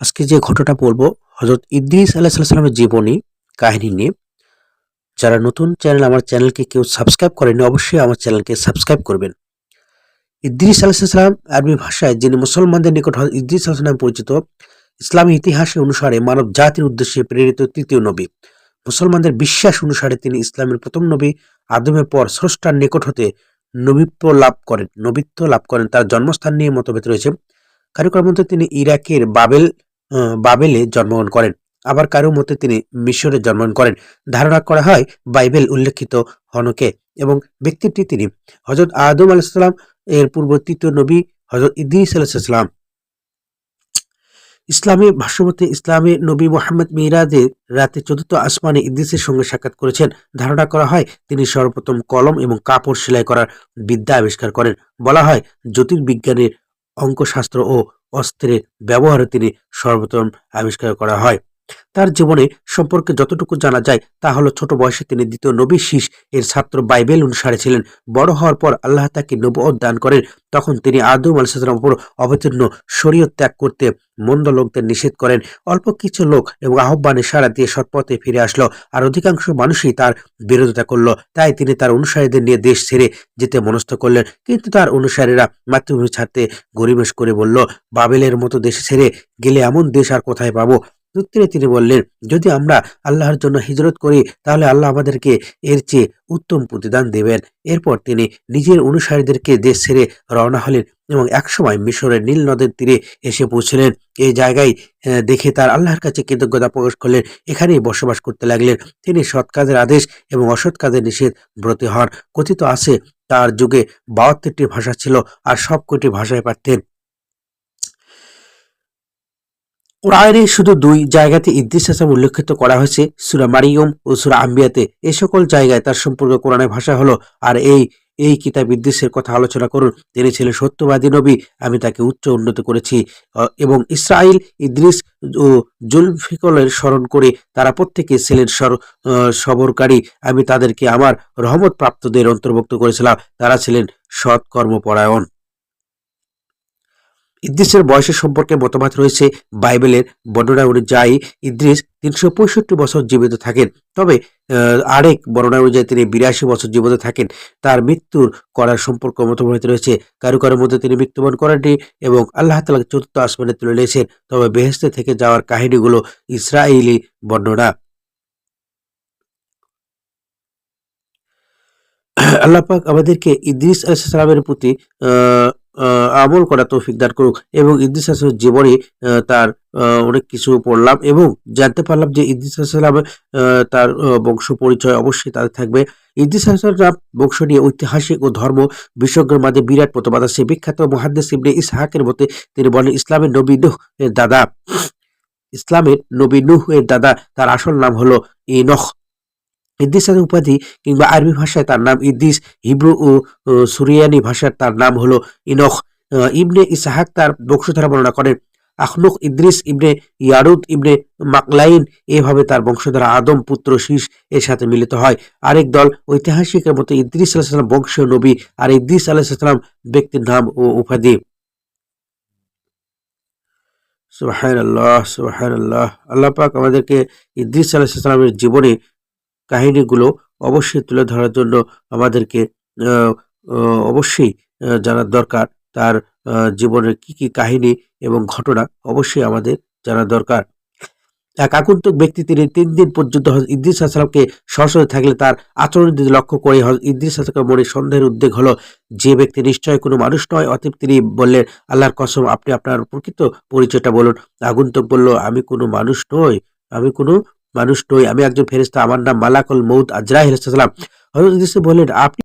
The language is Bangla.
আজকে যে ঘটনাটা বলব হজরত ইদ্রিস জীবনী, কাহিনী নিয়ে। যারা নতুন চ্যানেল, আমার চ্যানেলকে কেউ সাবস্ক্রাইব করেনি অবশ্যই আমার চ্যানেলকে সাবস্ক্রাইব করবেন। ইদ্রিস আরবি ভাষায়, যিনি মুসলমানদের নিকট ইদ্রিস আলাহ নামে পরিচিত, ইসলামী ইতিহাসে অনুসারে মানব জাতির উদ্দেশ্যে প্রেরিত তৃতীয় নবী। মুসলমানদের বিশ্বাস অনুসারে তিনি ইসলামের প্রথম নবী আদমের পর স্রষ্টার নিকট হতে নবিত্ব লাভ করেন নবিত্ব লাভ করেন। তার জন্মস্থান নিয়ে মতভেদ রয়েছে। কারও কারও মতে তিনি ইরাকের বাবেল বাবেলে জন্মগ্রহণ করেন। আবার কারও মতে তিনি মিশরে জন্মগ্রহণ করেন। ধারণা করা হয়, বাইবেল উল্লেখিত হনকে এবং ব্যক্তিটি তিনি। হজরত আদম আলাহিসাল্লাম এর পূর্ব তৃতীয় নবী হজরত ইদিস আলাইসাল্লাম ইসলামী ভাষ্যমতে ইসলামী নবী মোহাম্মদ মিরাজের রাতে চতুর্থ আসমানে ইদ্রিসের সঙ্গে সাক্ষাৎ করেছেন। ধারণা করা হয়, তিনি সর্বপ্রথম কলম এবং কাপড় সেলাই করার বিদ্যা আবিষ্কার করেন। বলা হয়, জ্যোতির্বিজ্ঞানের অঙ্কশাস্ত্র ও অস্ত্রের ব্যবহারে তিনি সর্বপ্রথম আবিষ্কার করা হয়। তার জীবনে সম্পর্কে যতটুকু জানা যায়, তা হলো ছোট বয়সে তিনি দ্বিতীয় নবী শীষ এর ছাত্র বাইবেল অনুসারে ছিলেন। বড় হওয়ার পর আল্লাহ তাকে নবুয়ত দান করেন। তখন তিনি আদম আলাইসালাম উপর অবতীর্ণ শরীয় ত্যাগ করতে মন্দ লোকদের নিষেধ করেন। অল্প কিছু লোক এবং আহ্বানে সারা দিয়ে সৎপথে ফিরে আসলো আর অধিকাংশ মানুষই তার বিরোধিতা করল। তাই তিনি তার অনুসারীদের নিয়ে দেশ ছেড়ে যেতে মনস্থ করলেন। কিন্তু তার অনুসারীরা মাতৃভূমি ছাড়তে গরিবেশ করে বলল, বাবেলের মতো দেশে ছেড়ে গেলে এমন দেশ আর কোথায় পাবো? উত্তরে তিনি বললেন, যদি আমরা আল্লাহর জন্য হিজরত করি, তাহলে আল্লাহ আমাদেরকে এর চেয়ে উত্তম প্রতিদান দেবেন। এরপর তিনি নিজের অনুসারীদেরকে দেশ ছেড়ে রওনা হলেন এবং একসময় মিশরের নীল নদের তীরে এসে পৌঁছলেন। এই জায়গায় দেখে তার আল্লাহর কাছে কৃতজ্ঞতা প্রকাশ করলেন। এখানেই বসবাস করতে লাগলেন। তিনি সৎ কাজের আদেশ এবং অসৎ কাজের নিষেধ ব্রতী হন। কথিত আছে, তার যুগে বাহাত্তরটি ভাষা ছিল আর সব কটি ভাষায় পারতেন। কোরআনে শুধু দুই জায়গাতে ইদ্রিস হাসান উল্লেখিত করা হয়েছে, সুরা মারিয়ম ও সুরা আম্বিয়াতে। এ সকল জায়গায় তার সম্পর্কে কোরআনের ভাষা হলো, আর এই এই কিতাব ইদ্রিসের কথা আলোচনা করুন। তিনি ছিলেন সত্যবাদী নবী, আমি তাকে উচ্চ উন্নত করেছি। এবং ইসরায়েল ইদ্রিস ও জুলফিকলের স্মরণ করে তারা প্রত্যেকে ছিলেন সবরকারী। আমি তাদেরকে আমার রহমত প্রাপ্তদের অন্তর্ভুক্ত করেছিলাম। তারা ছিলেন সৎ কর্মপরায়ণ ইদ্রিসের বয়সের সম্পর্কে মতবাদ রয়েছে। বাইবেলের বর্ণনা অনুযায়ী ইদ্রিস তিনশো পঁয়ষট্টি বছর জীবিত থাকেন। তবে আরেক বর্ণনা অনুযায়ী তিনি বিরাশি বছর জীবিত থাকেন। তার মৃত্যুর করার সম্পর্ক মতবাদ রয়েছে। কারও কারোর মধ্যে তিনি মৃত্যুবরণ করেননি এবং আল্লাহ তালা চতুর্থ আসমানে তুলে নিয়েছেন। তবে বেহেস্তে থেকে যাওয়ার কাহিনীগুলো ইসরায়েলি বর্ণনা। আল্লাপাক আমাদেরকে ইদ্রিস আলাইসালামের প্রতি আমল করা তৌফিক দান করুক এবং ইদ্রিস আসলামের জীবনে তার অনেক কিছু পড়লাম এবং জানতে পারলাম যে ইদ্রিস আসলাম তার বংশ পরিচয় অবশ্যই তাদের থাকবে। ইদ্রিস আসলাম বংশ নিয়ে ঐতিহাসিক ও ধর্ম বিশেষজ্ঞের মাঝে বিরাট মতবাদ আছে। বিখ্যাত মহাদ্দেশ ইবনে ইসহাকের মতে তিনি বলেন, ইসলামের নবী নুহ দাদা, ইসলামের নবী নুহ এর দাদা, তার আসল নাম হলো ইনখ। ইদ্রিসের উপাধি কিংবা আরবি ভাষায় তার নাম ইদ্রিস, হিব্রু ও সুরিয়ানি ভাষার তার নাম হলো ইনখ। ইবনে ইসাহাক তার বংশধারা বর্ণনা করেন। আখনুক ইদ্রিস, ইবনে ইয়ারুদ, ইবনে মাকলাইন এভাবে তার বংশধারা আদম, পুত্র, শীষ এর সাথে মিলিত হয়। আরেক দল ঐতিহাসিকের মতো ইদ্রিস আলাহিসাম বংশীয় নবী আর ইদ্রিস আলাহিসাম ব্যক্তির নাম ও উপাধি। সুবাহান আল্লাহ সুবাহান আল্লাহ আল্লাহ পাক আমাদেরকে ইদ্রিস আলাহিসামের জীবনে কাহিনীগুলো অবশ্যই তুলে ধরার জন্য আমাদেরকে অবশ্যই জানার দরকার। তার জীবনের কি কি কাহিনী এবং ঘটনা অবশ্যই আমাদের জানা দরকার। এক আগন্তুক ব্যক্তি তিনি তিন দিন পর্যন্ত ইদ্রিস আসলামকে সরাসরি থাকলে তার আচরণ লক্ষ্য করে ইদ্রিস আসলামের মনে সন্দেহের উদ্বেগ হলো যে ব্যক্তি নিশ্চয় কোনো মানুষ নয়, অতএব তিনি বললেন, আল্লাহর কসম, আপনি আপনার প্রকৃত পরিচয়টা বলুন। আগন্তুক বলল, আমি কোনো মানুষ নই, আমি কোনো মানুষ নই। আমি একজন ফেরিস্তা আমার নাম মালাকুল মৌদ আজরাহিল সালাম। হজরত বললেন আপনি